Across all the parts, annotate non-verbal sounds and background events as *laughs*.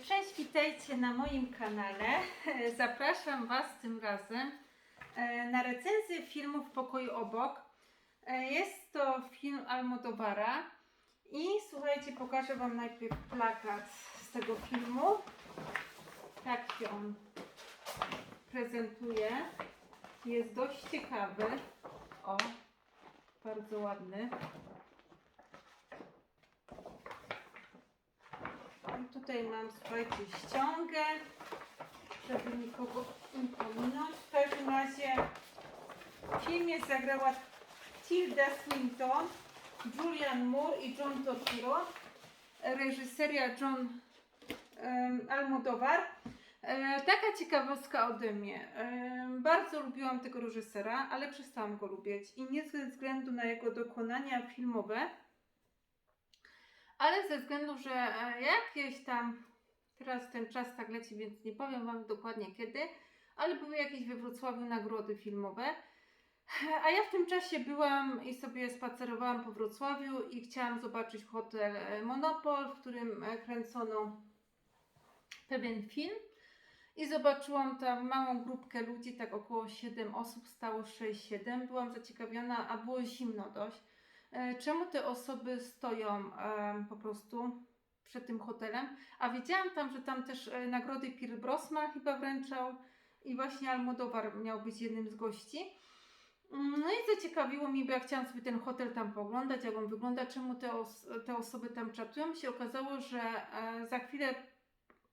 Cześć, witajcie na moim kanale. *laughs* Zapraszam Was tym razem e, na recenzję filmu W pokoju obok. E, Jest to film Almodovara i słuchajcie, pokażę Wam najpierw plakat z tego filmu. Tak się on prezentuje. Jest dość ciekawy. O, bardzo ładny. I tutaj mam, słuchajcie, ściągę, żeby nikogo pominąć. W każdym razie w filmie zagrała Tilda Swinton, Julian Moore i John Turturro. Reżyseria John um, Almodovar. E, taka ciekawostka ode mnie. E, bardzo lubiłam tego reżysera, ale przestałam go lubić. I nie ze względu na jego dokonania filmowe, ale ze względu, że e, jakieś tam, teraz ten czas tak leci, więc nie powiem Wam dokładnie kiedy, ale były jakieś we Wrocławiu nagrody filmowe. A ja w tym czasie byłam i sobie spacerowałam po Wrocławiu i chciałam zobaczyć hotel e, Monopol, w którym e, kręcono pewien film. I zobaczyłam tam małą grupkę ludzi, tak około 7 osób, stało 6-7. Byłam zaciekawiona, a było zimno dość. E, Czemu te osoby stoją po prostu przed tym hotelem? A wiedziałam tam, że tam też e, nagrody Pierre Brosman chyba wręczał i właśnie Almodovar miał być jednym z gości. Mm, No i zaciekawiło mnie, bo ja chciałam sobie ten hotel tam poglądać, jak on wygląda, czemu te, os- te osoby tam czatują. Się okazało, że e, za chwilę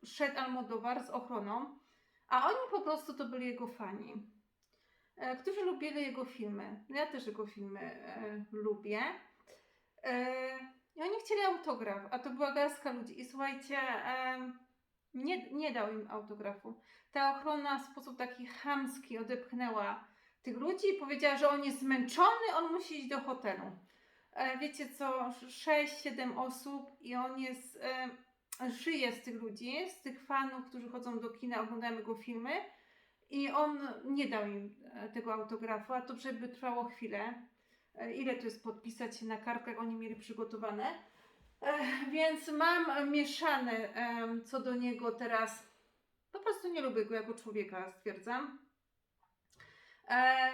szedł Almodovar z ochroną, a oni po prostu to byli jego fani którzy lubili jego filmy. Ja też jego filmy e, lubię. E, I oni chcieli autograf, a to była garstka ludzi. I słuchajcie, e, nie, nie dał im autografu. Ta ochrona w sposób taki chamski odepchnęła tych ludzi i powiedziała, że on jest zmęczony, on musi iść do hotelu. E, wiecie co, 6-7 osób i on jest, e, żyje z tych ludzi, z tych fanów, którzy chodzą do kina, oglądają jego filmy. I on nie dał im e, tego autografu, a to by trwało chwilę. E, Ile to jest podpisać na kartkach, oni mieli przygotowane. E, Więc mam mieszane co do niego teraz. Po prostu nie lubię go jako człowieka, stwierdzam.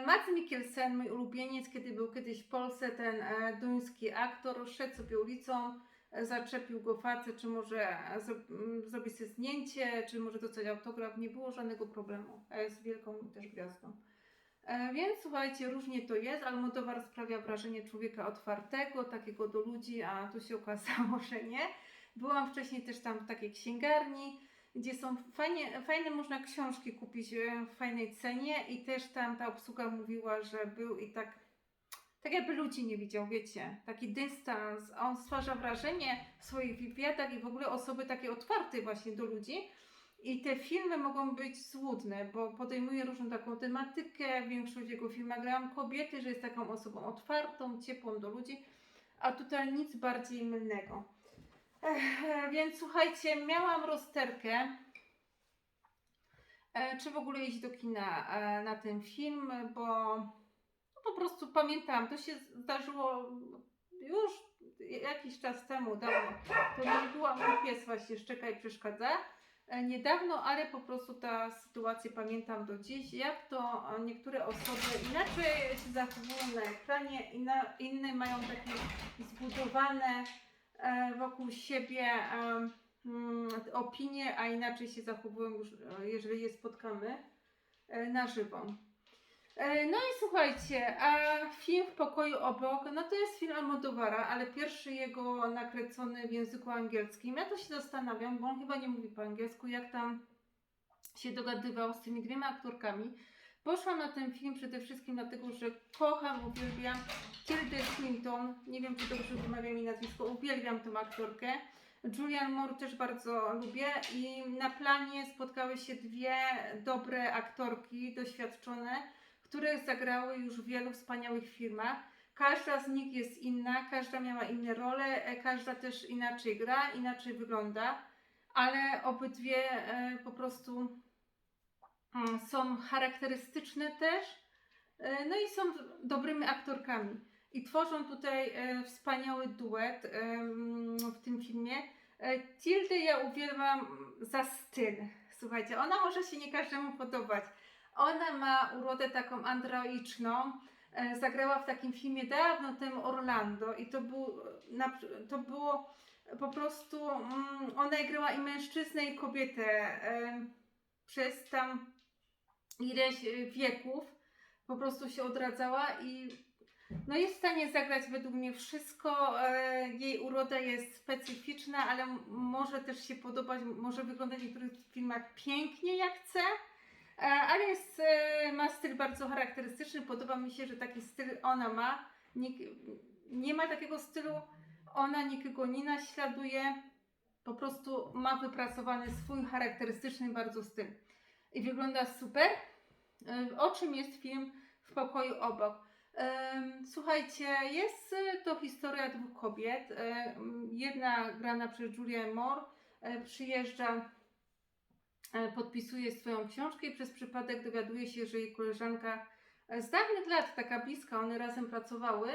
Mads Mikkelsen, mój ulubieniec, kiedy był kiedyś w Polsce, ten duński aktor, szedł sobie ulicą, zaczepił go facet, czy może e, zro, m, zrobić sobie zdjęcie, czy może dostać autograf, nie było żadnego problemu. A jest wielką też gwiazdą. E, Więc słuchajcie, różnie to jest. Almodovar sprawia wrażenie człowieka otwartego, takiego do ludzi, a tu się okazało, że nie. Byłam wcześniej też tam w takiej księgarni, gdzie są fajnie, fajne można książki kupić e, w fajnej cenie i też tam ta obsługa mówiła, że był i tak tak jakby ludzi nie widział, wiecie, taki dystans, a on stwarza wrażenie w swoich wywiadach i w ogóle osoby takie otwarte właśnie do ludzi. I te filmy mogą być złudne, bo podejmuje różną taką tematykę. W większości jego filmach grałam kobiety, że jest taką osobą otwartą, ciepłą do ludzi, a tutaj nic bardziej mylnego. Ech, więc słuchajcie, miałam rozterkę, e, czy w ogóle iść do kina e, na ten film, bo po prostu pamiętam, to się zdarzyło już jakiś czas temu, dawno. To nie była mój pies właśnie szczeka i przeszkadza. E, Niedawno, ale po prostu ta sytuacja pamiętam do dziś, jak to e, niektóre osoby inaczej się zachowują na ekranie, inna, inne mają takie zbudowane e, wokół siebie mm, opinie, a inaczej się zachowują już, jeżeli je spotkamy na żywo. E, No i słuchajcie, a film w pokoju obok, no to jest film Almodovara, ale pierwszy jego nakręcony w języku angielskim. Ja to się zastanawiam, bo on chyba nie mówi po angielsku, jak tam się dogadywał z tymi dwiema aktorkami. Poszłam na ten film przede wszystkim dlatego, że kocham, uwielbiam Tildę Swinton, nie wiem czy dobrze wymawiam jej nazwisko, uwielbiam tą aktorkę. Julian Moore też bardzo lubię i na planie spotkały się dwie dobre aktorki, doświadczone, które zagrały już w wielu wspaniałych filmach. Każda z nich jest inna, każda miała inne role, e, każda też inaczej gra, inaczej wygląda, ale obydwie e, po prostu mm, są charakterystyczne też, e, no i są dobrymi aktorkami. I tworzą tutaj wspaniały duet w tym filmie. Tildę ja uwielbiam za styl. Słuchajcie, ona może się nie każdemu podobać. Ona ma urodę taką androiczną. E, Zagrała w takim filmie dawno temu Orlando i to, był, na- to było po prostu. mm, Ona grała i mężczyznę, i kobietę e, przez tam ileś e, wieków. Po prostu się odradzała i no jest w stanie zagrać według mnie wszystko. E, jej uroda jest specyficzna, ale może też się podobać, może wyglądać w niektórych filmach pięknie jak chce. E, ale jest, e, ma styl bardzo charakterystyczny. Podoba mi się, że taki styl ona ma. Nik, nie ma takiego stylu, ona nikogo nie naśladuje. Po prostu ma wypracowany swój charakterystyczny bardzo styl. I wygląda super. E, O czym jest film w pokoju obok? Słuchajcie, jest to historia dwóch kobiet. Jedna grana przez Julię Moore przyjeżdża, podpisuje swoją książkę i przez przypadek dowiaduje się, że jej koleżanka e, z dawnych lat, taka bliska, one razem pracowały.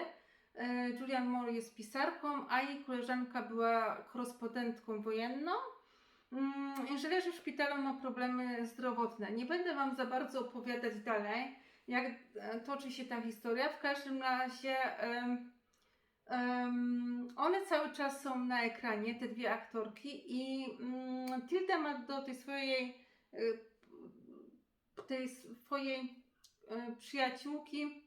E, Julian Moore jest pisarką, a jej koleżanka była korespondentką wojenną. Mm, że leży w szpitalu, ma problemy zdrowotne. Nie będę Wam za bardzo opowiadać dalej, jak e, toczy się ta historia. W każdym razie em, one cały czas są na ekranie, te dwie aktorki i mm, Tilda ma do tej swojej e, tej swojej e, przyjaciółki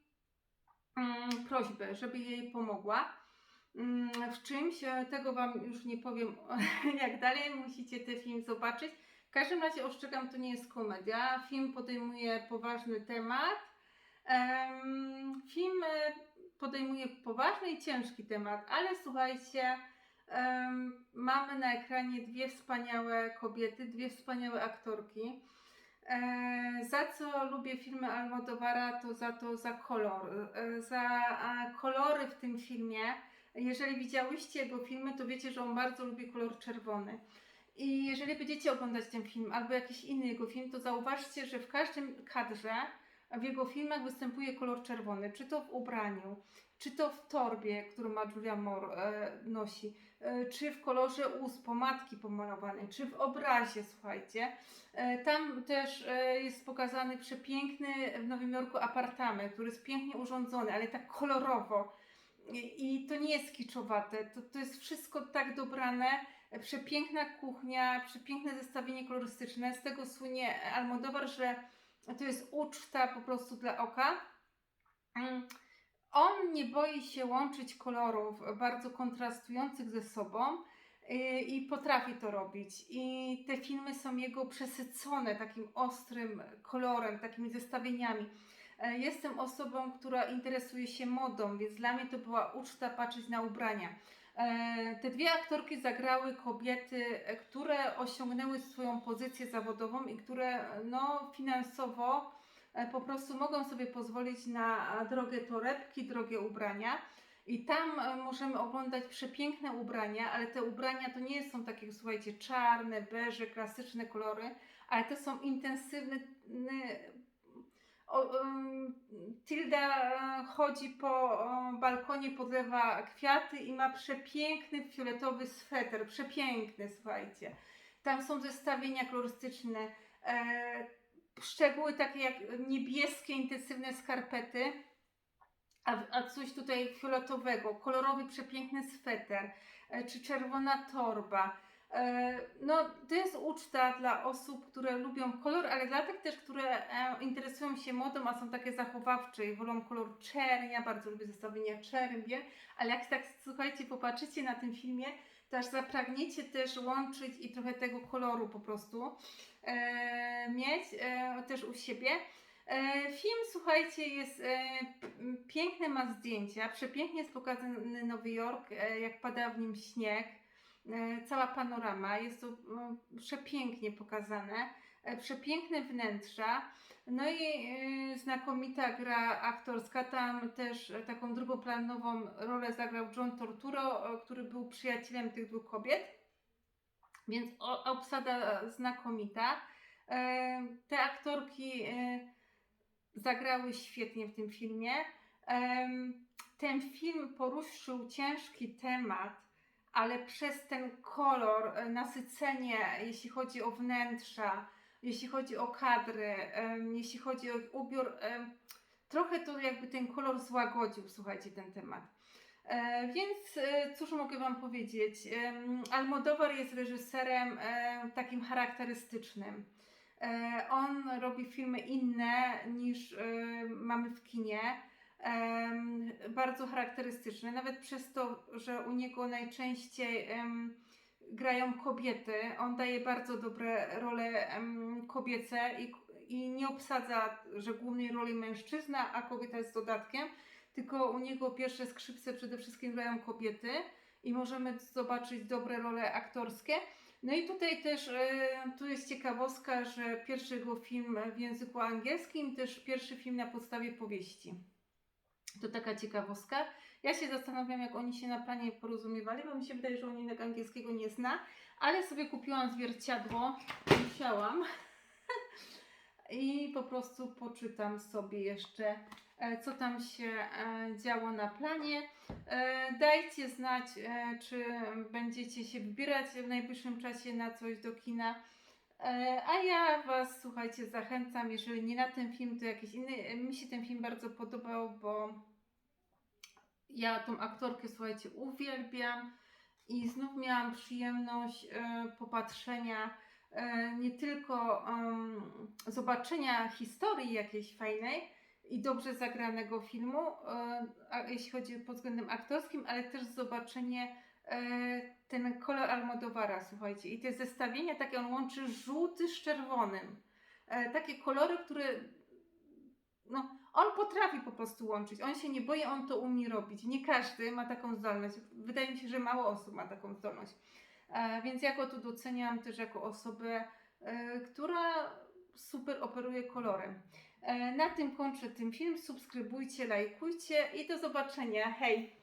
mm, prośbę, żeby jej pomogła. Mm, W czymś, e, tego Wam już nie powiem *laughs* jak dalej, musicie ten film zobaczyć. W każdym razie ostrzegam, to nie jest komedia. Film podejmuje poważny temat. E, podejmuje poważny i ciężki temat, ale słuchajcie, em, mamy na ekranie dwie wspaniałe kobiety, dwie wspaniałe aktorki. E, za co lubię filmy Almodovara, to za to za kolor, e, za kolory w tym filmie. Jeżeli widziałyście jego filmy, to wiecie, że on bardzo lubi kolor czerwony. I jeżeli będziecie oglądać ten film albo jakiś inny jego film, to zauważcie, że w każdym kadrze w jego filmach występuje kolor czerwony. Czy to w ubraniu, czy to w torbie, którą ma Julia Moore e, nosi, e, czy w kolorze ust, pomadki pomalowanej, czy w obrazie, słuchajcie. E, Tam też e, jest pokazany przepiękny w Nowym Jorku apartament, który jest pięknie urządzony, ale tak kolorowo. I, i to nie jest kiczowate, to, to jest wszystko tak dobrane. E, Przepiękna kuchnia, przepiękne zestawienie kolorystyczne. Z tego słynie Almodovar, że to jest uczta po prostu dla oka. Mm, On nie boi się łączyć kolorów bardzo kontrastujących ze sobą y, i potrafi to robić. I te filmy są jego przesycone takim ostrym kolorem, takimi zestawieniami. E, Jestem osobą, która interesuje się modą, więc dla mnie to była uczta patrzeć na ubrania. E, Te dwie aktorki zagrały kobiety, e, które osiągnęły swoją pozycję zawodową i które no, finansowo e, po prostu mogą sobie pozwolić na drogie torebki, drogie ubrania. I tam możemy oglądać przepiękne ubrania, ale te ubrania to nie są takie, słuchajcie, czarne, beże, klasyczne kolory, ale to są intensywne. Tilda e, chodzi po balkonie, podlewa kwiaty i ma przepiękny fioletowy sweter. Przepiękny, słuchajcie. Tam są zestawienia kolorystyczne, e, szczegóły takie jak niebieskie, intensywne skarpety a, a coś tutaj fioletowego, kolorowy, przepiękny sweter, e, czy czerwona torba. E, No, to jest uczta dla osób, które lubią kolor, ale dla tych też, które e, interesują się modą, a są takie zachowawcze i wolą kolor czerń. Ja bardzo lubię zestawienia czerń, biel, ale jak tak, słuchajcie, popatrzycie na tym filmie, to aż zapragniecie też łączyć i trochę tego koloru po prostu e, mieć e, też u siebie. E, Film, słuchajcie, jest e, piękne, ma zdjęcia, przepięknie jest pokazany Nowy Jork, e, jak pada w nim śnieg, cała panorama, jest to m, przepięknie pokazane, e, przepiękne wnętrza, no i e, znakomita gra aktorska, tam też e, taką drugoplanową rolę zagrał John Torturo, e, który był przyjacielem tych dwóch kobiet, więc obsada znakomita. E, Te aktorki e, zagrały świetnie w tym filmie. Ten film poruszył ciężki temat, ale przez ten kolor, e, nasycenie, jeśli chodzi o wnętrza, jeśli chodzi o kadry, jeśli chodzi o ubiór, trochę to jakby ten kolor złagodził, słuchajcie, ten temat. E, więc e, cóż mogę Wam powiedzieć? Em, Almodóvar jest reżyserem takim charakterystycznym. On robi filmy inne niż mamy w kinie. Bardzo charakterystyczne, nawet przez to, że u niego najczęściej grają kobiety. On daje bardzo dobre role kobiece i, i nie obsadza, że głównej roli mężczyzna, a kobieta jest dodatkiem, tylko u niego pierwsze skrzypce przede wszystkim grają kobiety i możemy zobaczyć dobre role aktorskie. No i tutaj też e, tu jest ciekawostka, że pierwszy jego film w języku angielskim, też pierwszy film na podstawie powieści. To taka ciekawostka. Ja się zastanawiam, jak oni się na planie porozumiewali, bo mi się wydaje, że on jednak angielskiego nie zna, ale sobie kupiłam zwierciadło, musiałam. *laughs* I po prostu poczytam sobie jeszcze, e, co tam się e, działo na planie. E, Dajcie znać, czy będziecie się wybierać w najbliższym czasie na coś do kina. E, A ja Was, słuchajcie, zachęcam, jeżeli nie na ten film, to jakiś inny. Mi się ten film bardzo podobał, bo ja tą aktorkę, słuchajcie, uwielbiam i znów miałam przyjemność e, popatrzenia, e, nie tylko zobaczenia historii jakiejś fajnej i dobrze zagranego filmu, e, jeśli chodzi pod względem aktorskim, ale też zobaczenie e, ten kolor Almodovara, słuchajcie, i te zestawienia, takie on łączy żółty z czerwonym. E, takie kolory, które no, on potrafi po prostu łączyć. On się nie boi, on to umie robić. Nie każdy ma taką zdolność. Wydaje mi się, że mało osób ma taką zdolność. E, więc ja go tu doceniam też jako osobę, e, która super operuje kolorem. E, na tym kończę ten film. Subskrybujcie, lajkujcie i do zobaczenia. Hej!